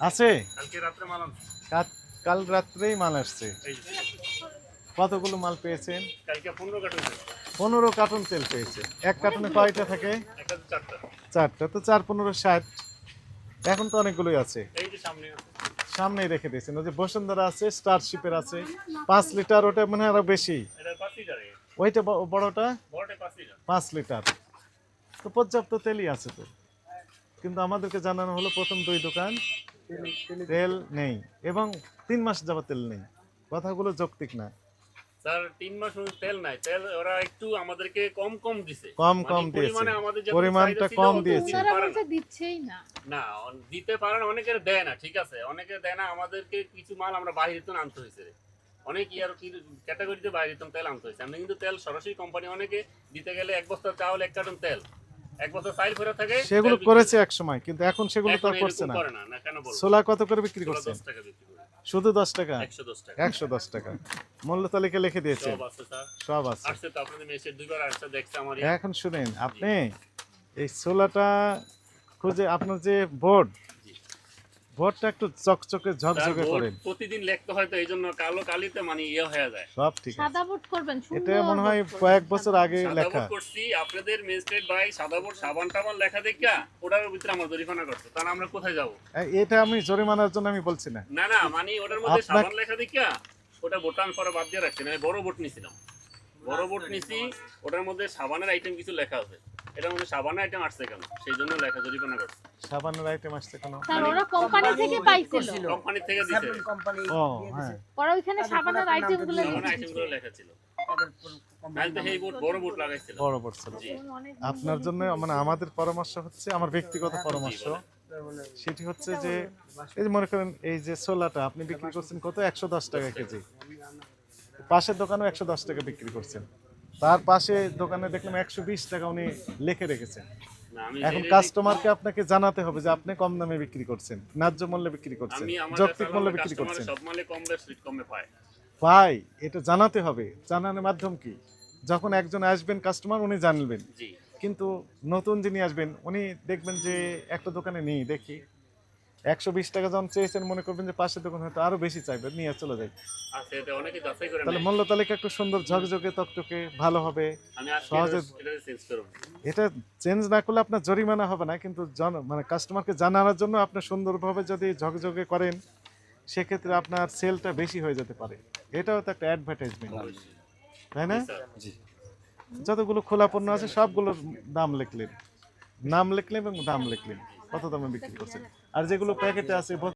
আছে। কাল- রাত্রেই মাল আসছে। কতগুলো মাল পেয়েছেন? পনেরো কার্টুন তেল। পেয়েছে এক কার্টনে কয়টা থাকে? চারটা। তো চার পনেরো ষাট। এখন তো অনেকগুলোই আছে। সামনেই রেখে দিয়েছেন। ওই যে বসুন্ধরা আছে স্টারশিপের আছে। পাঁচ লিটার ওটা মনে হয় আরও বেশি। ওইটা বড়টা? পাঁচ লিটার তো পর্যাপ্ত তেলই আছে তো। কিন্তু আমাদেরকে জানানো হলো প্রথম দুই দোকান। তেল নেই এবং তিন মাস যাবত তেল নেই। কথাগুলো যৌক্তিক না। স্যার তিন মাস তেল নাই। তেল ওরা একটু আমাদেরকে কম কম দিছে। কম মানে কম দিয়েছে। পরিমাণটা কম দিয়েছে। না। দিচ্ছেই না। না দিতে পারে অনেকের দেয় না ঠিক আছে। অনেকে দেয় না আমাদেরকে কিছু মাল আমরা বাইরে তো আনতে হয়েছে অনেক ইয়ার ক্যাটাগরিতে বাইরে তেল আনতে হয়েছে আমরা কিন্তু তেল সরাসরি কোম্পানি অনেকে দিতে গেলে এক বস্তা চাউল এক কার্টন তেল। এক থাকে সেগুলো করেছে এক সময় কিন্তু এখন সেগুলো তো করছে না। ছোলা কত করে বিক্রি করছে? শুধু দশ টাকা? একশো দশ টাকা। মূল্য তালিকা লিখে দিয়েছে। সব আছে এখন শুনেন আপনি এই সোলাটা খুঁজে আপনার যে বোর্ড একটু চকচকে ঝকঝকে করেন। প্রতিদিন লিখতে হয় তো এই জন্য কালো কালিতে মানে ইয়ে হয়ে যায়। সব ঠিক সাদা বোর্ড করবেন এটা মনে হয় কয়েক বছর। আগে সাদা লেখা। বোর্ড করছি আপনাদের ম্যাজিস্ট্রেট ভাই সাদা বোর্ড সাবান টাবান লেখা দেখা ওটার ভিতরে আমার জরিমানা করছে। তাহলে আমরা কোথায় যাব? এটা আমি জরিমানার জন্য আমি বলছি না। না না মানে ওটার মধ্যে সাবান লেখা দেখা ওটা আমি পরে বাদ দিয়ে রাখছি না আমি বড় বোট নিছিলাম। বড় বোট নিছি ওটার মধ্যে সাবানের আইটেম কিছু লেখা আছে। এটার মধ্যে সাবানের আইটেম আসছে কেন? সেই জন্য লেখা জরিমানা করছে। সাবানের আইটেম আসছে কেন? স্যার ওরা কোম্পানি থেকে পাইছিল। কোম্পানি থেকে দিছে। কোম্পানি ও হ্যাঁ। ওরা ওইখানে সাবানের আইটেমগুলো সাবানের আইটেমগুলো লেখা ছিল। নাহলে তো এই বোট বড় বোট লাগাইছিল। বড় পড়ছিল জি। আপনার জন্য মানে আমাদের পরামর্শ হচ্ছে আমার ব্যক্তিগত পরামর্শ সেটি হচ্ছে যে এই যে মনে করেন এই যে ছোলাটা আপনি বিক্রি করছেন কত? একশো দশ টাকা কেজি। পাশের দোকানেও একশো দশ টাকা বিক্রি করছেন। তার পাশে দোকানে দেখলাম একশো বিশ টাকা উনি লিখে রেখেছেন। এখন কাস্টমারকে আপনাকে জানাতে হবে যে আপনি কম দামে বিক্রি করছেন ন্যায্য মূল্যে বিক্রি করছেন যৌক্তিক মূল্যে বিক্রি করছেন। ভাই এটা জানাতে হবে। জানানোর মাধ্যম কি? যখন একজন আসবেন কাস্টমার উনি জানবেন। কিন্তু নতুন যিনি আসবেন উনি দেখবেন যে একটা দোকানে নেই দেখি। একশো বিশ টাকা যখন চেয়েছেন মনে করবেন যে পাশের দোকান হয়তো আরও বেশি চাইবে নিয়ে চলে যাচাই করে তাহলে। মূল্য তালিকা একটু সুন্দর ঝকঝকে তকটকে ভালো হবে। সহজে- এটা চেঞ্জ করব। এটা চেঞ্জ না করলে আপনার জরিমানা হবে না কিন্তু মানে কাস্টমারকে জানানোর জন্য আপনি সুন্দরভাবে যদি ঝকঝকে করেন সেক্ষেত্রে আপনার সেলটা বেশি হয়ে যেতে পারে। এটাও তো একটা অ্যাডভার্টাইজমেন্ট তাই না? যতগুলো খোলা পণ্য আছে সবগুলোর দাম লিখলেন। নাম লিখলেন এবং দাম লিখলেন। কত দামে বিক্রি করছেন? আর যেগুলো প্যাকেটে আছে